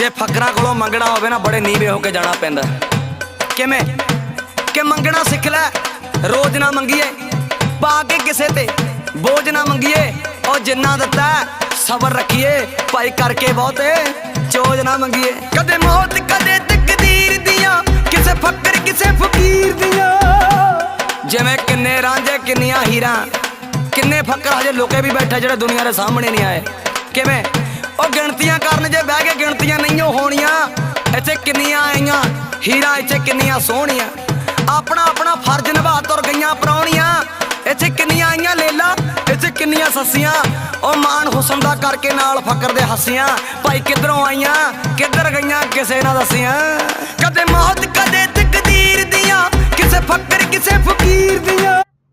ਜੇ ਫਕਰਾਂ ਕੋਲੋਂ ਮੰਗਣਾ ਹੋਵੇ ਨਾ ਬੜੇ ਨੀਵੇਂ ਹੋ ਕੇ ਜਾਣਾ ਪੈਂਦਾ। ਕਿਵੇਂ? ਕਿ ਮੰਗਣਾ ਸਿੱਖ ਲੈ, ਰੋਜ਼ ਨਾ ਮੰਗੀਏ, ਪਾ ਕੇ ਕਿਸੇ ਤੇ ਬੋਝ ਨਾ ਮੰਗੀਏ, ਉਹ ਜਿੰਨਾ ਦਿੱਤਾ ਸਬਰ ਰੱਖੀਏ, ਭਾਈ ਕਰਕੇ ਬਹੁਤੇ ਚੋਜ ਨਾ ਮੰਗੀਏ। ਕਦੇ ਮੌਤ, ਕਦੇ ਤਕਦੀਰ ਦੀਆਂ, ਕਿਸੇ ਫਕਰ, ਕਿਸੇ ਫਕੀਰ ਦੀਆਂ। ਜਿਵੇਂ ਕਿੰਨੇ ਰਾਂਝੇ, ਕਿੰਨੀਆਂ ਹੀਰਾਂ, ਕਿੰਨੇ ਫੱਕਰ ਹਜੇ ਲੋਕੇ ਵੀ ਬੈਠੇ ਜਿਹੜੇ ਦੁਨੀਆ ਦੇ ਸਾਹਮਣੇ ਨਹੀਂ ਆਏ। ਕਿਵੇਂ? ਉਹ ਗਿਣਤੀਆਂ ਕਰਨ ਜੇ ਬਹਿ ਕੇ ਗਿਣਤੀਆਂ ਨਹੀਂ ਹੋਣੀਆਂ, ਇੱਥੇ ਕਿੰਨੀਆਂ ਆਈਆਂ, ਹੀਰਾ ਇੱਥੇ ਕਿੰਨੀਆਂ ਸੋਹਣੀਆਂ। ਆਪਣਾ ਆਪਣਾ ਫਰਜ਼ ਨਿਭਾ ਤੁਰ ਗਈਆਂ ਪਰੌਣੀਆਂ ਇੱਥੇ ਕਿੰਨੀਆਂ ਆਈਆਂ ਲੇਲਾ, ਇੱਥੇ ਕਿੰਨੀਆਂ ਸੱਸੀਆਂ। ਉਹ ਮਾਨ ਹੁਸਨ ਦਾ ਕਰਕੇ ਨਾਲ ਫਕਰ ਦੇ ਹੱਸੀਆਂ। ਭਾਈ ਕਿੱਧਰੋਂ ਆਈਆਂ, ਕਿੱਧਰ ਗਈਆਂ, ਕਿਸੇ ਨਾ ਦੱਸੀਆਂ। ਕਦੇ ਮੌਤ, ਕਦੇ ਤਕਦੀਰ ਦੀਆਂ, ਕਿਸੇ ਫਕਰ, ਕਿਸੇ ਫਕੀਰ ਦੀਆਂ